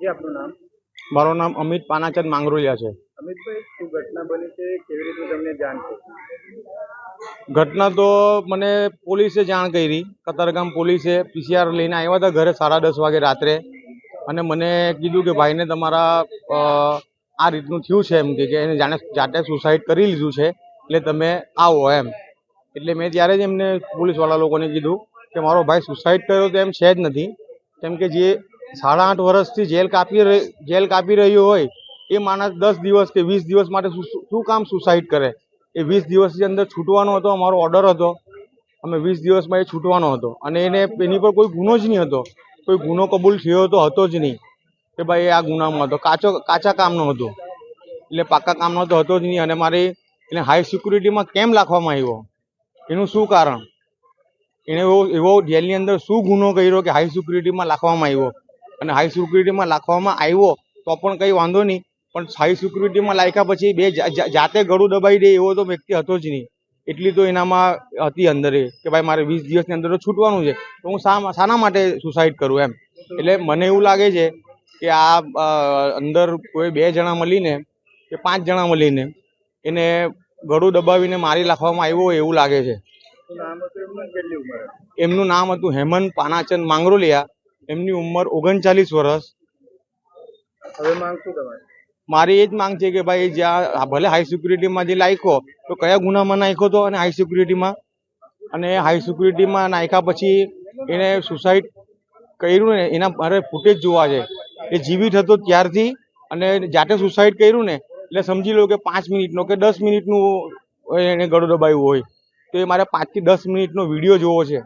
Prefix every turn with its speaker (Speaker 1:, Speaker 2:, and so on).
Speaker 1: જે આપનું નામ?
Speaker 2: મારું નામ અમિત પાનાચંદ માંગરોલિયા છે.
Speaker 1: અમિતભાઈ શું ઘટના બની છે? કેવી રીતે તમને જાણ છે
Speaker 2: ઘટના તો મને પોલીસે જાણ કરી. કતારગામ પોલીસે પીસીઆર લઈને આવ્યા હતા ઘરે સાડા દસ વાગે રાત્રે. અને મને કીધું કે ભાઈને તમારા આ રીતનું થયું છે એમ કે કે એને જાણે જાતે સુસાઇડ કરી લીધું છે. એટલે તમે આવો એમ. એટલે મેં ત્યારે જ એમને પોલીસવાળા લોકોને કીધું કે મારો ભાઈ સુસાઇડ કર્યો તો એમ છે જ નથી. કેમ કે જે સાડા આઠ વર્ષથી જેલ કાપી જેલ કાપી રહ્યો હોય, એ માણસ દસ દિવસ કે વીસ દિવસ માટે શું શું કામ સુસાઇડ કરે? એ વીસ દિવસની અંદર છૂટવાનો હતો, અમારો ઓર્ડર હતો. અમે વીસ દિવસમાં એ છૂટવાનો હતો. અને એને એની પર કોઈ ગુનો જ નહીં હતો. કોઈ ગુનો કબૂલ થયો તો હતો જ નહીં. કે ભાઈ, આ ગુનામાં હતો. કાચો કાચા કામનો હતો. એટલે પાકા કામનો તો હતો જ નહીં. અને મારી એને હાઈ સિક્યુરિટીમાં કેમ રાખવામાં આવ્યો? એનું શું કારણ? એણે એવો એવો જેલની અંદર શું ગુનો કર્યો કે હાઈ સિક્યુરિટીમાં રાખવામાં આવ્યો? અને હાઈ સિક્યુરિટીમાં રાખવામાં આવ્યો તો પણ કંઈ વાંધો નહીં. પણ હાઈ સિક્યુરિટીમાં લાખ્યા પછી બે જાતે ગળું દબાઈ દે એવો તો વ્યક્તિ હતો જ નહીં. એટલી તો એનામાં હતી અંદર કે ભાઈ મારે વીસ દિવસની અંદર છૂટવાનું છે. તો હું શા, શાના માટે સુસાઇડ કરું એમ? એટલે મને એવું લાગે છે કે આ અંદર કોઈ બે જણા મળીને કે પાંચ જણા મળીને એને ગળું દબાવીને મારી નાખવામાં આવ્યો હોય એવું લાગે છે. એમનું નામ હતું હેમંત પાનાચંદ માંગરોલિયા. એમની ઉંમર ઓગણચાલીસ વર્ષ.
Speaker 1: હવે માંગ શું તમારી
Speaker 2: મારી એ જ માંગ છે કે ભાઈ જ્યાં ભલે હાઈ સિક્યુરિટીમાં જે નાખ્યો તો કયા ગુનામાં નાખ્યો હતો અને હાઈ સિક્યુરિટીમાં અને હાઈ સિક્યુરિટીમાં નાખ્યા પછી એને સુસાઇડ કર્યું ને એના મારે ફૂટેજ જોવા છે. એ જીવિત હતો ત્યારથી અને જાતે સુસાઇડ કર્યું ને એટલે સમજી લો કે પાંચ મિનિટનો કે દસ મિનિટનું એને ગળો દબાવ્યું હોય. તો એ મારે પાંચથી દસ મિનિટનો વીડિયો જોવો છે.